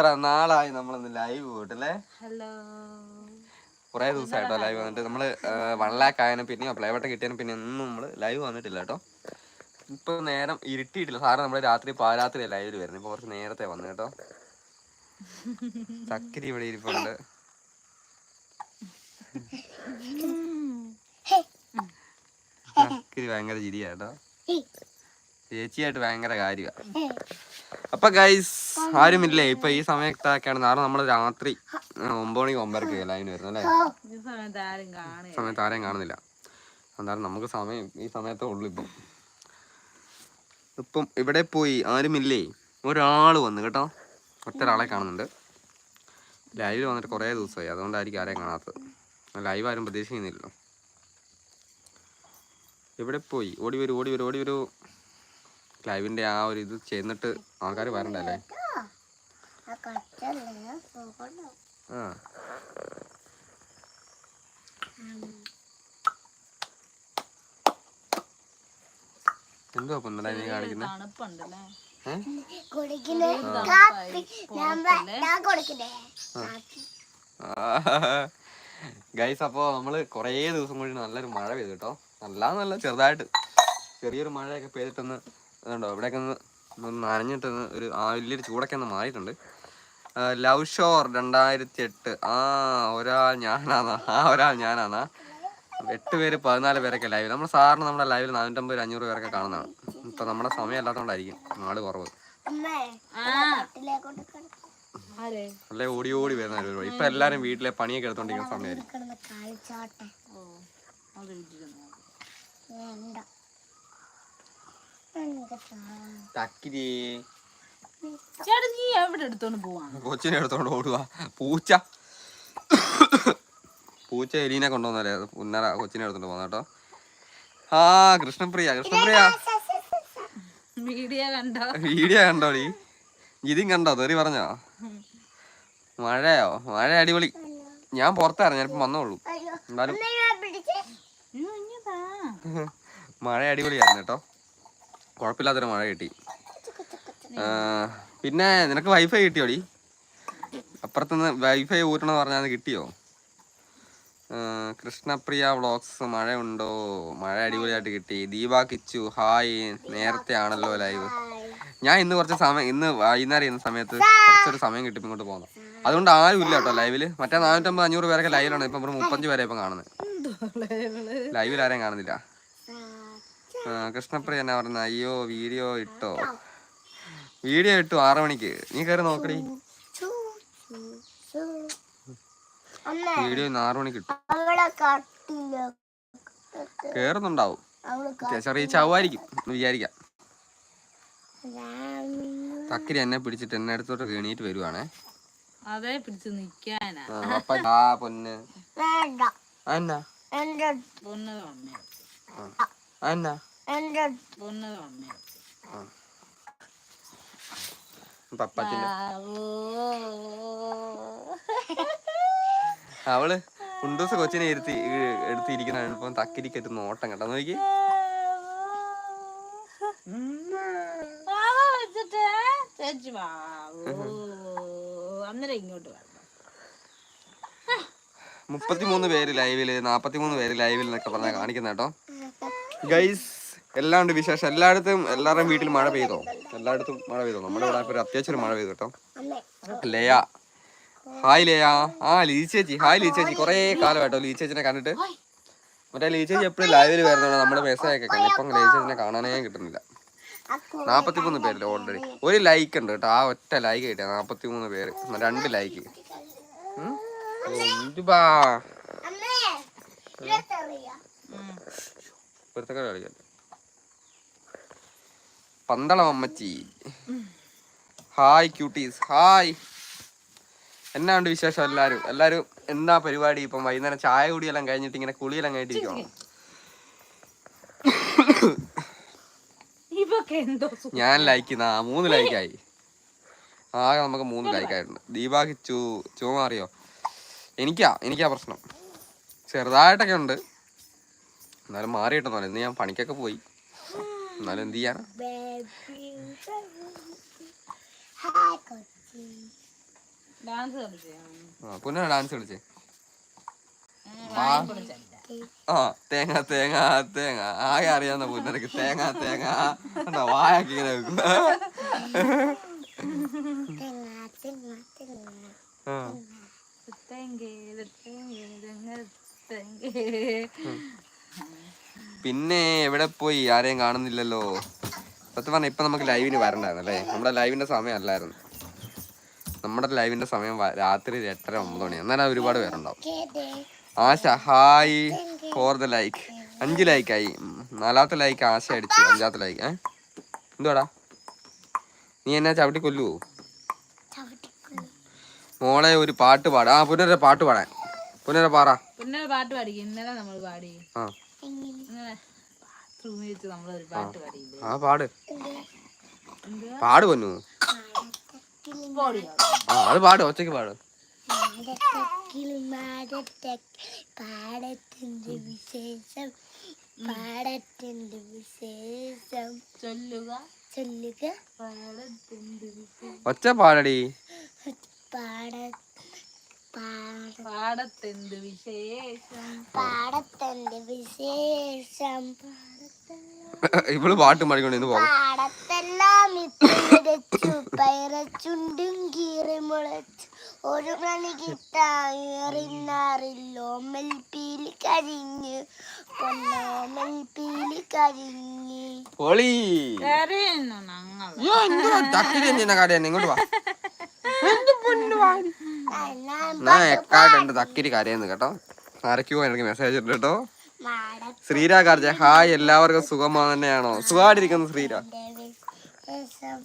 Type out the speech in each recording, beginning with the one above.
എത്ര നാളായി നമ്മളൊന്ന് ലൈവ് പോയിട്ടല്ലേ? ഹലോ കുറേ ദിവസമായിട്ടോ ലൈവ് വന്നിട്ട്. നമ്മൾ വൺ ലാക്ക് ആയതിനും പിന്നെ പ്ലേ ബട്ടൺ കിട്ടിയതിനും പിന്നെ ഒന്നും നമ്മൾ ലൈവ് വന്നിട്ടില്ല കേട്ടോ. ഇപ്പൊ നേരം ഇരുട്ടിയിട്ടില്ല. സാറ് നമ്മൾ രാത്രി പാരാത്രി ലൈവിൽ വരുന്നത് ഇപ്പൊ കുറച്ച് നേരത്തെ വന്നു കേട്ടോ. ചക്കരി ഇവിടെ ഇരിപ്പുണ്ട്. ചക്കരി ഭയങ്കര ചിരിയാട്ടോ ചേച്ചിയായിട്ട് ഭയങ്കര കാര്യമാണ് അപ്പൊ ഗൈസ് ആരുമില്ലേ? ഇപ്പൊ ഈ സമയത്തൊക്കെയാണ് നാളെ നമ്മൾ രാത്രി ഒമ്പത് മണിക്ക് ഒമ്പരക്ക് ലൈവിന് വരുന്നത് അല്ലേ? സമയത്ത് ആരെയും കാണുന്നില്ല. എന്തായാലും നമുക്ക് സമയം ഈ സമയത്തേ ഉള്ളു ഇപ്പം. ഇപ്പം ഇവിടെ പോയി ആരുമില്ലേ? ഒരാൾ വന്ന് കേട്ടോ. ഒറ്റ ഒരാളെ കാണുന്നുണ്ട് ലൈവിൽ വന്നിട്ട് കുറേ ദിവസമായി. അതുകൊണ്ടായിരിക്കും ആരെയും കാണാത്തത്. ലൈവ് ആരും പ്രതീക്ഷിക്കുന്നില്ലല്ലോ. എവിടെ പോയി. ഓടി വരൂ ഓടി വരൂ ഓടി വരൂ. ലൈവിന്റെ ആ ഒരു ഇത് ചെന്നിട്ട് ആൾക്കാർ വരണ്ടല്ലേ? ആ എന്തുവാ പൊന്നടാ നീ കാണിക്കുന്നത് ഗൈസ് അപ്പോൾ നമ്മൾ കൊറേ ദിവസം കൂടി നല്ലൊരു മഴ പെയ്തു കേട്ടോ. നല്ല നല്ല ചെറുതായിട്ട് ചെറിയൊരു മഴയൊക്കെ പെയ്തിട്ടൊന്ന് ഇതുണ്ടോ ഇവിടെയൊക്കെ ഒന്ന് ഒന്ന് നനഞ്ഞിട്ടൊന്ന് ഒരു ആ വലിയൊരു ചൂടൊക്കെ ഒന്ന് മാറിയിട്ടുണ്ട്. ലവ് ഷോർ രണ്ടായിരത്തി എട്ട് ആ ഒരാൾ ഞാനാണ്. ആ ഒരാൾ ഞാനാന്നാ എട്ട് പേര് പതിനാല് പേരൊക്കെ ലൈവ് നമ്മൾ സാറിന് നമ്മുടെ ലൈവിൽ നാനൂറ്റമ്പത് അഞ്ഞൂറ് പേരൊക്കെ കാണുന്നതാണ്. ഇപ്പം നമ്മുടെ സമയം അല്ലാത്തതുകൊണ്ടായിരിക്കും ആൾ കുറവ്. അല്ലെ ഓടി ഓടി വരുന്ന ഒരു ഇപ്പൊ എല്ലാരും വീട്ടിലെ പണിയൊക്കെ എടുത്തോണ്ടിരിക്കുന്ന സമയമായിരിക്കും ചേട്ടാ നീ എവിടെ എടുത്തോണ്ട് പോവാണ് കൊച്ചിനെ എടുത്തോണ്ട് ഓടുക പൂച്ച. പൂച്ച എലീനെ കൊണ്ടുവന്നല്ലേ പുന്നറ കൊച്ചിനെ എടുത്തോണ്ട് പോന്ന കേട്ടോ. ആ കൃഷ്ണപ്രിയ കൃഷ്ണപ്രിയ. വീഡിയോ കണ്ടോ? വീഡിയോ നീ ഇതും കണ്ടോ? തെറി പറഞ്ഞോ? മഴയോ? മഴ അടിപൊളി. ഞാൻ പുറത്തായിരുന്നു ഞാനിപ്പോ വന്നോളൂ എന്നാലും. മഴ അടിപൊളിയായിരുന്നു കേട്ടോ. കുഴപ്പമില്ലാത്തൊരു മഴ കിട്ടി. പിന്നെ നിനക്ക് വൈഫൈ കിട്ടിയോടി? അപ്പുറത്തുനിന്ന് വൈഫൈ ഊറ്റണമെന്ന് പറഞ്ഞാൽ അത് കിട്ടിയോ? കൃഷ്ണപ്രിയ വ്ളോഗ്സ് മഴയുണ്ടോ? മഴ അടിപൊളിയായിട്ട് കിട്ടി. ദീപ കിച്ചു ഹായ്. നേരത്തെ ആണല്ലോ ലൈവ്. ഞാൻ ഇന്ന് കുറച്ച് സമയം ഇന്ന് വൈകുന്നേരം ഇന്ന സമയത്ത് കുറച്ചൊരു സമയം കിട്ടി ഇങ്ങോട്ട് പോകണം അതുകൊണ്ട് ആരും ഇല്ല കേട്ടോ ലൈവിൽ. മറ്റേ നാനൂറ്റമ്പത് അഞ്ഞൂറ് പേരൊക്കെ ലൈവിലാണ്. ഇപ്പം മുപ്പഞ്ച് പേരെ ഇപ്പം കാണുന്നത്. ലൈവിൽ ആരെയും കാണുന്നില്ല. കൃഷ്ണപ്രിയ എന്നാ പറഞ്ഞ അയ്യോ വീഡിയോ ഇട്ടോ? വീഡിയോ ഇട്ടു ആറു മണിക്ക്. നീ കയറി നോക്കടി. വീഡിയോ ഇന്ന് ആറ് മണിക്ക് ഇട്ടു. കേറുന്നുണ്ടാവും. ചെറിയ ചവായിരിക്കും വിചാരിക്കാം. തക്കരി എന്നെ പിടിച്ചിട്ട് എന്നെ അടുത്തോട്ട് എണീറ്റ് വരുവാണേ. അതെ പിടിച്ച് നിക്കാനാ. പൊന്ന്. എന്നാ അന്നാ എന്റെ പൊന്ന് അമ്മ അന്നാ എന്റെ പപ്പത്തിന്റെ അവൾ കുണ്ടൂസ് കൊച്ചിനെ ഇരുത്തി എടുത്തിരിക്കുന്ന ഇപ്പം തക്കിരിക്കറ്റ് നോട്ടം കേട്ടോ നോക്കി മുപ്പത്തിമൂന്ന് പേര് ലൈവിൽ നാപ്പത്തിമൂന്ന് പേര് ലൈവിൽ എന്നൊക്കെ പറഞ്ഞാൽ കാണിക്കുന്ന കേട്ടോ. ഗൈസ് എല്ലാം ഉണ്ട് വിശേഷം. എല്ലായിടത്തും എല്ലാവരുടെയും വീട്ടിൽ മഴ പെയ്തോ? എല്ലായിടത്തും മഴ പെയ്തോ? നമ്മുടെ ഇവിടെ ഒരു അത്യാവശ്യം മഴ പെയ്തു കേട്ടോ. ലയ. ഹായ് ലയ. ആ ലീച്ചേച്ചി. ഹായ് ലീച്ചേച്ചി. ചേച്ചി കുറേ കാലമായിട്ടോ ലീച്ചേച്ചിനെ കണ്ടിട്ട്. മറ്റേ ലീച്ചേച്ചി എപ്പോഴും ലൈവിൽ വരുന്നതാണ്. നമ്മുടെ മെസ്സേജ് ഒക്കെ കണ്ടു. ഇപ്പം ലീച്ചേച്ചിനെ കാണാനേ കിട്ടുന്നില്ല. നാൽപ്പത്തി നാപ്പത്തിമൂന്ന് പേരില്ല ഓൾറെഡി ഒരു ലൈക്ക് ഉണ്ട് കേട്ടോ. ആ ഒറ്റ ലൈക്ക് കിട്ടിയ നാപ്പത്തിമൂന്ന് പേര്. രണ്ട് ലൈക്ക് പൊരുത്തക്കാട് കളിക്കാൻ പന്തളം അമ്മച്ചി ഹായ് ക്യൂട്ടീസ് ഹായ്. എന്നാ ഉണ്ട് വിശേഷം എല്ലാരും? എല്ലാരും എന്താ പരിപാടി ഇപ്പം? വൈകുന്നേരം ചായ കുടിയെല്ലാം കഴിഞ്ഞിട്ട് ഇങ്ങനെ കുളിയെല്ലാം കഴിഞ്ഞിട്ടിരിക്കണം. ഞാൻ ലൈക്ക് ആ മൂന്ന് ലൈക്കായി ആകെ നമുക്ക് മൂന്ന് ലൈക്കായിട്ടുണ്ട് ദീപാക്ക് ചൂ ചൂ മാറിയോ എനിക്കാ എനിക്കാ പ്രശ്നം. ചെറുതായിട്ടൊക്കെ ഉണ്ട്. എന്നാലും മാറിയിട്ടൊന്നുമല്ല. ഇന്ന് ഞാൻ പണിക്കൊക്കെ പോയി. എന്നാലും എന്ത് ചെയ്യാനാ? കൊച്ചി ഡാൻസ് കളിച്ചേ. ആ തേങ്ങ തേങ്ങ തേങ്ങ. ആകെ അറിയാവുന്ന പുന്നരക്ക് തേങ്ങ തേങ്ങ. കണ്ടോ വായൊക്കെ ഇങ്ങനെ വെക്കും. പിന്നെ എവിടെ പോയി? ആരെയും കാണുന്നില്ലല്ലോ. സത്യം പറഞ്ഞാൽ ഇപ്പം നമുക്ക് ലൈവിന് വരണ്ടായിരുന്നു അല്ലേ? നമ്മുടെ ലൈവിന്റെ സമയമല്ലായിരുന്നു നമ്മുടെ ലൈവിന്റെ സമയം രാത്രി എട്ടര ഒമ്പത് മണി. എന്നാലും ഒരുപാട് പേരുണ്ടാവും. Asha hi. Four the like അഞ്ച് ലൈക്കായി നാലാമത്തെ ലൈക്ക് ആശ അടിച്ചു. അഞ്ചാമത്തെ ലൈക്ക് ഏ? എന്തുവാടാ? നീ എന്നാ ചവിട്ടി കൊല്ലുവോ? മോളെ ഒരു പാട്ട് പാടാ ആ പുനര പാട്ട് പാടാൻ. പുനര പാറ പുനര പാട്ട് പാടി. ഇന്നലെ നമ്മൾ പാടി. ആ. ആ പാട്. പാട് പൊന്നു. ആ അത് പാട് ഒച്ചയ്ക്ക് പാട്. പാടത്തിന്റെ വിശേഷം പാടത്തിന്റെ വിശേഷം. ചൊല്ലുക. ചൊല്ലുക. പാടത്തിന്റെ വിശേഷം. ഒച്ച പാടടി. പാട പാട പാടത്തെന്ത് വിശേഷം? പാടത്തെന്ത് വിശേഷം? ഇവൾ പാട്ട് പോകും. പാടത്തെല്ലാം ഇപ്പിരച്ചു പയറച്ചുണ്ടും കീറി മുളച്ചു. ഒരു മണി കിട്ടാറിന്നാറില്ലോമൽ പീലി കരിഞ്ഞ്. പൊന്നോമൽ പീലി കരിഞ്ഞ്. പൊളി. കരയുന്നു ഞങ്ങൾ എന്തുവാ? ഇങ്ങോട്ട് വാ. എക്കാട്ടുണ്ട് തക്കിരി കരയുന്നു കേട്ടോ. ആരൊക്കെയോ എനിക്ക് മെസ്സേജ് ഇട്ടു കേട്ടോ. മാടത്തിന്റെ ശ്രീരാ കാർജ ഹായ് എല്ലാവർക്കും സുഖമാ തന്നെയാണോ സുഖമായിട്ടിരിക്കുന്നു ശ്രീരാ.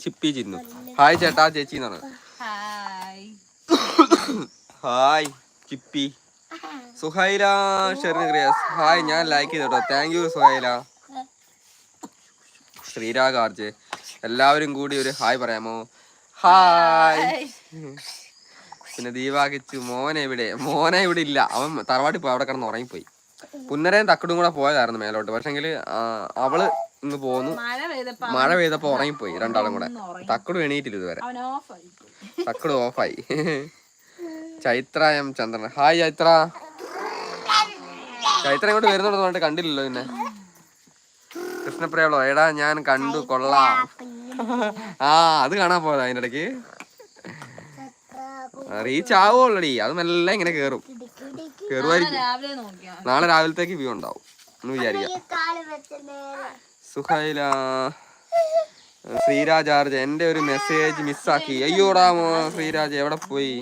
ചിപ്പി ചിന്നു. ഹായ് ചേട്ടാ ചേച്ചി എന്നാണ്? ഹായ്. ഹായ് ചിപ്പി. സുഹൈല ഷെറിൻ ഗ്രിയാസ് ഹായ് ഞാൻ ലൈക്ക് ചെയ്തു കേട്ടോ താങ്ക് യു സുഹൈല. ശ്രീരാ കാർജ് എല്ലാവരും കൂടി ഒരു ഹായ് പറയാമോ? ഹായ്. പിന്നെ ദീപാകിച്ചു മോനെ ഇവിടെ മോനെ ഇവിടെ ഇല്ല. അവൻ തറവാട്ടിൽ പോയി അവിടെ കിടന്ന് ഉറങ്ങിപ്പോയി. പുന്നരയും തക്കടും കൂടെ പോയതായിരുന്നു മേലോട്ട്. പക്ഷെങ്കിൽ അവൾ ഇന്ന് പോന്നു. മഴ പെയ്തപ്പോ ഉറങ്ങിപ്പോയി രണ്ടാളും കൂടെ. തക്കട് എണീറ്റില്ല ഇതുവരെ. തക്കട് ഓഫായി. ചൈത്ര എം ചന്ദ്രൻ. ഹായ് ചൈത്ര. ചൈത്ര ഇങ്ങോട്ട് വരുന്നുണ്ടെന്ന് പറഞ്ഞിട്ട് കണ്ടില്ലല്ലോ പിന്നെ കൃഷ്ണപ്രിയളോ എടാ ഞാൻ കണ്ടു കൊള്ളാം. ആ അത് കാണാൻ പോയതാ അതിനിടയ്ക്ക്. ഇടയ്ക്ക് റീച്ച് ആവുള്ളടി അത് മെല്ലെ ഇങ്ങനെ കേറും. കേറുമായിരിക്കും. നോക്കിയാ നാളെ രാവിലത്തേക്ക് വ്യൂ ഉണ്ടാവും. എന്ന് വിചാരിക്കാം. കാൽ വെച്ച നേരെ സുഹൈല ശ്രീരാജ് ആർജ് എന്റെ ഒരു മെസ്സേജ് മിസ്സാക്കി അയ്യോടാ ശ്രീരാജ് എവിടെ പോയി?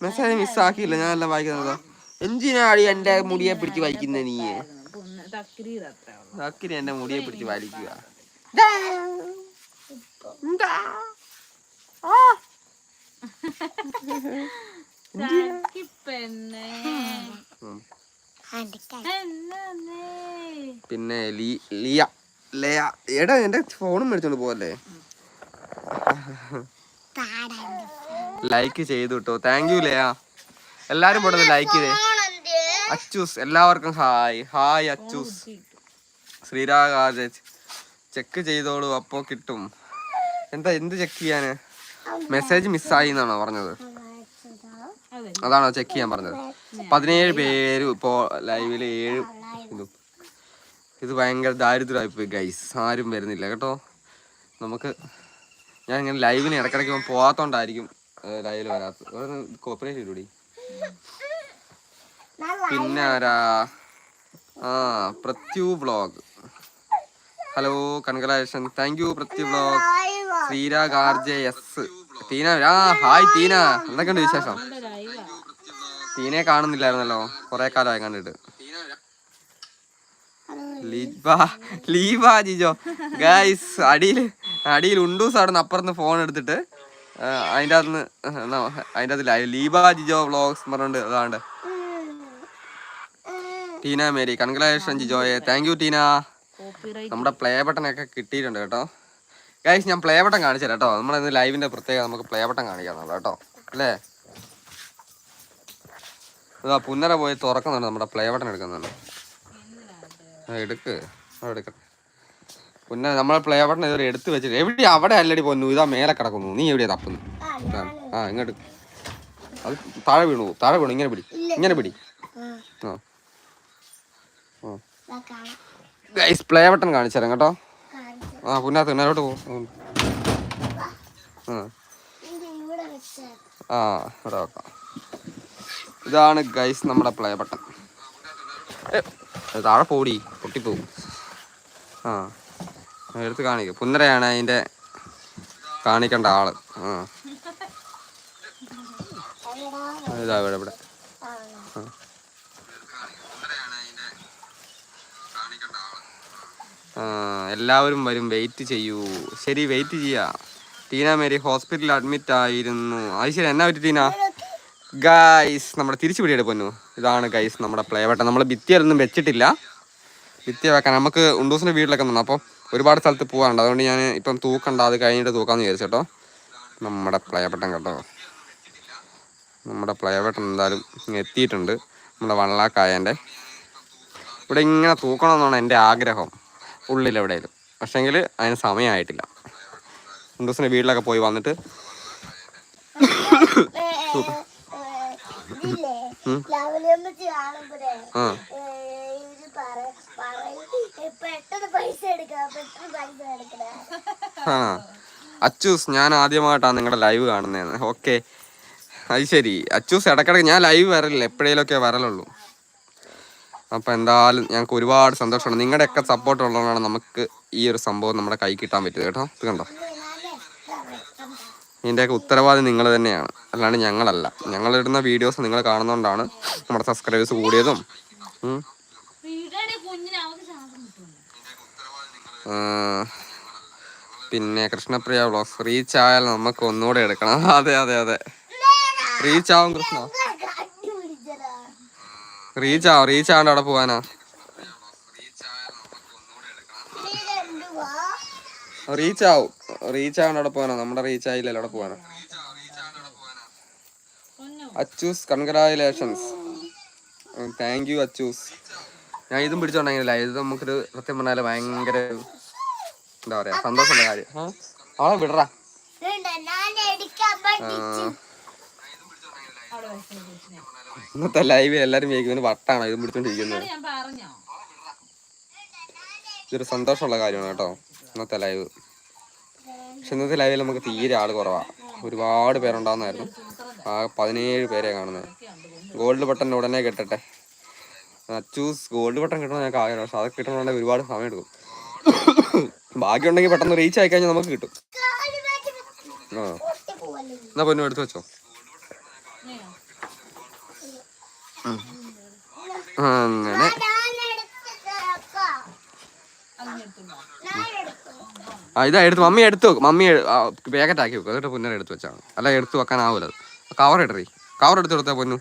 മെസ്സേജ് മിസ്സാക്കിയില്ല ഞാൻ എല്ലാം വായിക്കുന്നത്. എന്തിനാടി എന്റെ മുടിയെ പിടിച്ച് വലിക്കുന്ന നീ? തക്കിരി അത്ര ഉള്ളു അക്കിരി എന്റെ മുടിയെ പിടിച്ച് വലിക്കുക. പെണ്ണേ ഉം. പിന്നെ ലിയ ലിയ ലയ. എടാ എന്റെ ഫോണും മേടിച്ചോണ്ട് പോവല്ലേ? ലൈക്ക് ചെയ്തു കേട്ടോ താങ്ക് യു ലയ. എല്ലാരും പോട്ടെ ലൈക്ക് ചെയ്തേ. അച്ചൂസ് എല്ലാവർക്കും hi hi Achus. Sreeraj check ചെയ്തോളൂ അപ്പോ കിട്ടും. എന്താ എന്ത് ചെക്ക് ചെയ്യാന്? മെസ്സേജ് മിസ്സായി എന്നാണോ പറഞ്ഞത്? അതെ അതാണോ ചെക്ക് ചെയ്യാൻ പറഞ്ഞത്? പതിനേഴ് പേര് ഇപ്പോ ലൈവിൽ ഏഴ് ഇതും ഭയങ്കര ദാരിദ്ര്യമായി പോയി ഗൈസ് ആരും വരുന്നില്ല കേട്ടോ? നമുക്ക് ഞാൻ ഇങ്ങനെ ലൈവിന് ഇടക്കിടയ്ക്ക് ഇവൻ പോവാത്തോണ്ടായിരിക്കും ലൈവിൽ വരാത്തത്. കോപ്പറേറ്റ് ഇടൂടി പിന്നെ ആരാ? ആ Prathyu vlog hello congratulation thank you Prathyu vlog ശ്രീരാ ഗാർജെ എസ് തീന ഹായ് തീന. എന്തൊക്കെയുണ്ട് വിശേഷം? തീനെ കാണുന്നില്ലായിരുന്നല്ലോ. കുറെ കാലമായി കണ്ടിട്ട്. ജിജോ. ഗൈസ് അടിയിൽ അടിയിൽ ഉണ്ടൂസ് അവിടെ നിന്ന് അപ്പുറത്ത് ഫോൺ എടുത്തിട്ട് അതിന്റെ അകത്ത് ലൈവ് ലീബ ജിജോ വ്ളോഗ്സ് പറഞ്ഞുണ്ട് അതാണ്ട് ടീന മേരി. കൺഗ്രാലേഷൻ ജിജോയെ. താങ്ക് യു ടീന നമ്മുടെ പ്ലേ ബട്ടൺ ഒക്കെ കിട്ടിയിട്ടുണ്ട് കേട്ടോ. ഗൈസ് ഞാൻ പ്ലേ ബട്ടൺ കാണിച്ചു തരാം കേട്ടോ. നമ്മുടെ ഇന്ന് ലൈവിന്റെ പ്രത്യേകത നമുക്ക് പ്ലേ ബട്ടൺ കാണിക്കാന്നുള്ളത് കേട്ടോ. അല്ലേ? ഇതാ പുന്നര പോയി തുറക്കുന്നുണ്ട്. നമ്മുടെ പ്ലേ ബട്ടൺ എടുക്കുന്നുണ്ട് എടുക്ക്. എടുക്കട്ടെ പിന്നെ നമ്മളെ പ്ലേ ബട്ടൺ ഇതുവരെ എടുത്ത് വെച്ചിട്ട് എവിടെ അവിടെ അല്ലടി പോന്നു. ഇതാ മേലെ കിടക്കുന്നു. നീ എവിടെയാ തപ്പുന്നു ആ ഇങ്ങോട്ട്. അത് താഴെ വീണു. താഴെ വീണു. ഇങ്ങനെ പിടി. ഇങ്ങനെ പിടി. ആ. ഗൈസ് പ്ലേ ബട്ടൺ കാണിച്ചു തരാം കേട്ടോ. ആ പുന്നാത്ത് പിന്നാലോട്ട് പോകും ആ. ഇവിടെ വെക്കാം. ഇതാണ് ഗൈസ് നമ്മുടെ പ്ലേ ബട്ടൺ താഴെ പോടി പൊട്ടിപ്പോവും. ആ എടുത്ത് കാണിക്കും. പുന്നരയാണ് അതിന്റെ കാണിക്കേണ്ട ആൾ. ആ. ഇതാ ഇവിടെ ഇവിടെ. ആ, എല്ലാവരും വരും വെയിറ്റ് ചെയ്യൂ. ശരി വെയിറ്റ് ചെയ്യാ. ടീന മേരി ഹോസ്പിറ്റലിൽ അഡ്മിറ്റ് ആയിരുന്നു. അത് ശരി എന്നാ പറ്റി ടീന? ഗൈസ് നമ്മുടെ തിരിച്ചു പിടിയുടെ പൊന്നു. ഇതാണ് ഗൈസ് നമ്മുടെ പ്ലേ വട്ടം നമ്മൾ ഭിത്തിയിലൊന്നും വെച്ചിട്ടില്ല. ഭിത്തി വെക്കാൻ. നമുക്ക് ഉണ്ടൂസിന്റെ വീട്ടിലൊക്കെ നിന്നു? അപ്പോൾ ഒരുപാട് സ്ഥലത്ത് പോകാറുണ്ട് അതുകൊണ്ട് ഞാൻ ഇപ്പം തൂക്കണ്ട അത് കഴിഞ്ഞിട്ട് തൂക്കാമെന്ന് വിചാരിച്ചു കേട്ടോ. നമ്മുടെ പ്ലേ വട്ടം കേട്ടോ. നമ്മുടെ പ്ലേ വട്ടം എന്തായാലും എത്തിയിട്ടുണ്ട്. നമ്മുടെ വള്ളാക്കായന്റെ. ഇവിടെ ഇങ്ങനെ തൂക്കണമെന്നാണ് എന്റെ ആഗ്രഹം. ഉള്ളിൽ എവിടെയും പക്ഷേങ്കിൽ അതിന് സമയമായിട്ടില്ല ദിവസം വീട്ടിലൊക്കെ പോയി വന്നിട്ട് ഏ, ഏ, ഏ, ഇതില്ലേ ലവലിയമ്മച്ചി കാണുമ്പോഴേ ആ. ഏ, ഇവർ പറ- പറയും "ഏ, പെട്ടെന്ന് പൈസ എടുക്കാം പെട്ടെന്ന് പൈസ എടുക്കണേ ആ. അച്ചൂസ് ഞാൻ ആദ്യമായിട്ടാണ് നിങ്ങളുടെ ലൈവ് കാണുന്നത് ഓക്കെ. അത് ശരി. അച്ചൂസ് ഇടക്കിടക്ക് ഞാൻ ലൈവ് വരലില്ല. എപ്പോഴേലൊക്കെ വരലുള്ളൂ. അപ്പം എന്തായാലും ഞങ്ങൾക്ക് ഒരുപാട് സന്തോഷമാണ് നിങ്ങളുടെയൊക്കെ സപ്പോർട്ട് ഉള്ളതുകൊണ്ടാണ് നമുക്ക് ഈ ഒരു സംഭവം നമ്മുടെ കൈ കിട്ടാൻ പറ്റിയത് കേട്ടോ. ഇത് കണ്ടോ? ഇതിന്റെയൊക്കെ ഉത്തരവാദി നിങ്ങൾ തന്നെയാണ്. അല്ലാണ്ട് ഞങ്ങളല്ല. ഞങ്ങളിടുന്ന വീഡിയോസ് നിങ്ങൾ കാണുന്നതുകൊണ്ടാണ് നമ്മുടെ സബ്സ്ക്രൈബേഴ്സ് കൂടിയതും. പിന്നെ കൃഷ്ണപ്രിയ വ്ളോഗ്സ് റീച്ച് ആയാൽ നമുക്ക് ഒന്നുകൂടെ എടുക്കണം. അതെ അതെ അതെ. റീച്ച് ആവും കൃഷ്ണ. റീച്ച് ആവും റീച്ച് ആവണ്ട അവിടെ പോവാനാ. റീച്ച് ആവും റീച്ച് ആവണ്ട അവിടെ പോവാനാ. നമ്മുടെ റീച്ച് ആയില്ലല്ലോ അവിടെ പോവാനാ. Achus congratulations thank you Achus. ഞാൻ ഇതും പിടിച്ചോണ്ടെങ്കിലല്ല ഇത് നമുക്കൊരു സത്യം പറഞ്ഞാൽ ഭയങ്കര എന്താ പറയാ സന്തോഷമുള്ള കാര്യം. ആ വിടറാ വേണ്ട, ഞാൻ എടുക്കാൻ പഠിച്ചു ആ, അവിടെ വെച്ചത് കൊച്ചിനെ ഇന്നത്തെ ലൈവിൽ എല്ലാരും വിചാരിക്കും വട്ടാണ് ഇതും പിടിച്ചോണ്ടിരിക്കുന്നത് ഇതൊരു സന്തോഷമുള്ള കാര്യമാണ് കേട്ടോ ഇന്നത്തെ ലൈവ് പക്ഷെ ഇന്നത്തെ ലൈവിൽ നമുക്ക് തീരെ ആൾ കുറവാ. ഒരുപാട് പേരുണ്ടാവുന്നായിരുന്നു ആ പതിനേഴ് പേരെ കാണുന്നത് ഗോൾഡ് ബട്ടൺ ഉടനെ കിട്ടട്ടെ. അച്ചൂസ് ഗോൾഡ് ബട്ടൺ കിട്ടണം ഞങ്ങൾക്ക് ആഗ്രഹം പക്ഷെ അത് കിട്ടണമെന്നുണ്ടെങ്കിൽ ഒരുപാട് സമയം എടുക്കും ബാക്കിയുണ്ടെങ്കിൽ പെട്ടെന്ന് റീച്ച് ആയി കഴിഞ്ഞാൽ നമുക്ക് കിട്ടും. ആ. എന്നാ പൊന്നു എടുത്തു വെച്ചോ. അങ്ങനെ. ആ ഇതാ എടുത്ത് മമ്മി എടുത്ത് വെക്കും. മമ്മി പാക്കറ്റ് ആക്കി വെക്കും. എന്നിട്ട് പൊന്നു എടുത്ത് വെച്ചാണ് അല്ല എടുത്ത് വെക്കാനാവൂല. അത് കവർ ഇടറി. കവർ എടുത്ത് കൊടുത്താ പൊന്നു.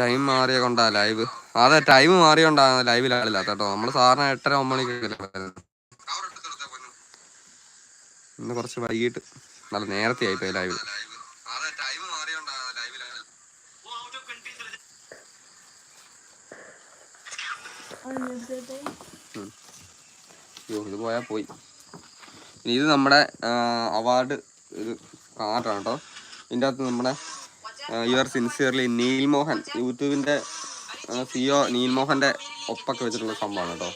ടൈം മാറിയ കൊണ്ടാ ലൈവ് അതെ ടൈം മാറിയോണ്ടാ ലൈവിൽ ആളില്ല കേട്ടോ. നമ്മൾ സാറിന് എട്ടര ഒമ്പണിക്ക് ഇന്ന് കുറച്ച് വൈകിട്ട്. നല്ല നേരത്തെ ആയിപ്പോയി ലൈവ് അയ്യോ ഇത് പോയാ പോയി. ഇനി ഇത് നമ്മുടെ അവാർഡ് ഇത് കാർഡാണ് കേട്ടോ ഇതിന്റെ അകത്ത് നമ്മുടെ യുവർ സിൻസിയർലി നീൽമോഹൻ യൂട്യൂബിന്റെ സിഒ നീൽമോഹന്റെ ഒപ്പൊക്കെ വെച്ചിട്ടുള്ള സംഭവമാണ് കേട്ടോ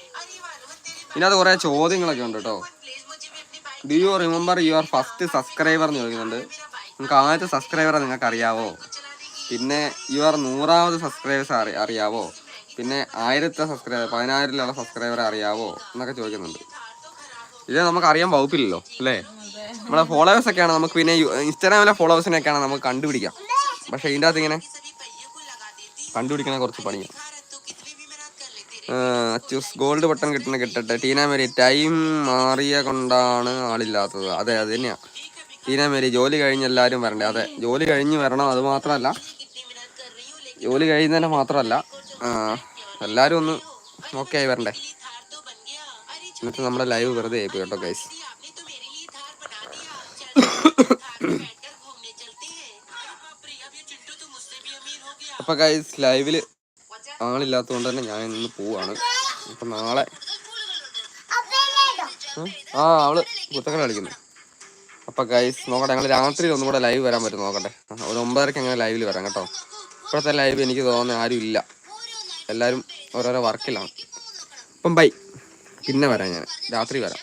ഇതിനകത്ത് കുറേ ചോദ്യങ്ങളൊക്കെ ഉണ്ട് കേട്ടോ do you remember your first subscriber എന്ന് ചോദിക്കുന്നുണ്ട്. നിങ്ങൾക്ക് ആദ്യത്തെ സബ്സ്ക്രൈബറെ നിങ്ങൾക്ക് അറിയാവോ പിന്നെ യുവർ നൂറാമത് സബ്സ്ക്രൈബേഴ്സ് അറി അറിയാവോ? പിന്നെ ആയിരത്തെ സബ്സ്ക്രൈബർ പതിനായിരത്തിലുള്ള സബ്സ്ക്രൈബറെ അറിയാവോ എന്നൊക്കെ ചോദിക്കുന്നുണ്ട്. ഇത് നമുക്ക് അറിയാൻ വകുപ്പില്ലല്ലോ അല്ലേ? നമ്മളെ ഫോളോവേഴ്സ് ഒക്കെയാണ് നമുക്ക് പിന്നെ ഇൻസ്റ്റാഗ്രാമിലെ ഫോളോവേഴ്സിനെയൊക്കെയാണ് നമുക്ക് കണ്ടുപിടിക്കാം. പക്ഷെ ഇതിന്റെ അകത്ത് ഇങ്ങനെ കണ്ടുപിടിക്കണ കുറച്ച് പണിയാണ് ഗോൾഡ് ബട്ടൺ കിട്ടണ കിട്ടട്ടെ. ടീന മേരി ടൈം മാറിയ കൊണ്ടാണ് ആളില്ലാത്തത്. അതെ അത് തന്നെയാണ് ടീന മേരി ജോലി കഴിഞ്ഞ് എല്ലാവരും വരണ്ടേ? അതെ ജോലി കഴിഞ്ഞ് വരണം അത് മാത്രമല്ല. ജോലി കഴിയുന്നതിന് മാത്രമല്ല എല്ലാവരും ഒന്ന് ഓക്കെ ആയി വരണ്ടേ? എന്നിട്ട് നമ്മുടെ ലൈവ് വെറുതെ ആയിപ്പോയി കേട്ടോ ഗൈസ് അപ്പൊ ഗൈസ് ലൈവിൽ ആളില്ലാത്തത് കൊണ്ട് തന്നെ ഞാൻ ഇന്ന് പോവാണ്. അപ്പൊ നാളെ ആ അവൾ കുത്തക്കട കളിക്കുന്നു. അപ്പൊ ഗൈസ് നോക്കട്ടെ ഞങ്ങൾ രാത്രിയിൽ ഒന്നും കൂടെ ലൈവ് വരാൻ പറ്റും നോക്കട്ടെ. ഒരു ഒമ്പതരക്ക് അങ്ങനെ ലൈവിൽ വരാം കേട്ടോ. ഇപ്പോഴത്തെ ലൈവ് എനിക്ക് തോന്നുന്ന ആരും ഇല്ല. എല്ലാവരും ഓരോരോ വർക്കിലാണ്. അപ്പം ബൈ പിന്നെ വരാം ഞാൻ. രാത്രി വരാം.